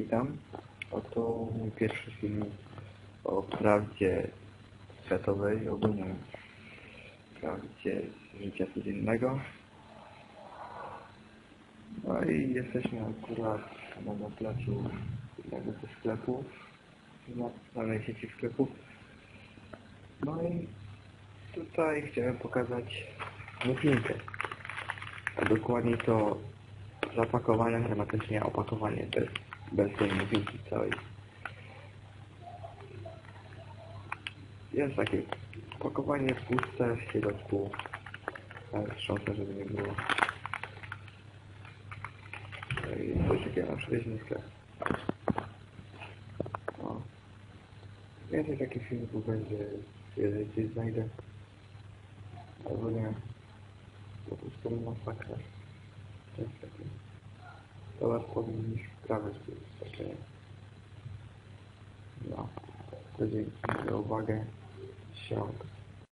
Witam. Oto mój pierwszy film o prawdzie światowej, ogólnie prawdzie życia codziennego. No i jesteśmy akurat na zapleczu jednego ze sklepów, na danej sieci sklepów. No i tutaj chciałem pokazać muffinkę. A to zapakowanie hermetycznie opakowanie bez, bez tej muffinki całej. Jest takie opakowanie puste w środku. Ale wstrząsnę, żeby nie było. No i coś takiego na przeźnikę. No. Więcej takich filmików będzie, jeżeli gdzieś znajdę. Albo nie. Po prostu masakra. To takie. Dodatkowy niż prawe znaczenie. No. To dzięki za uwagę. Siąd.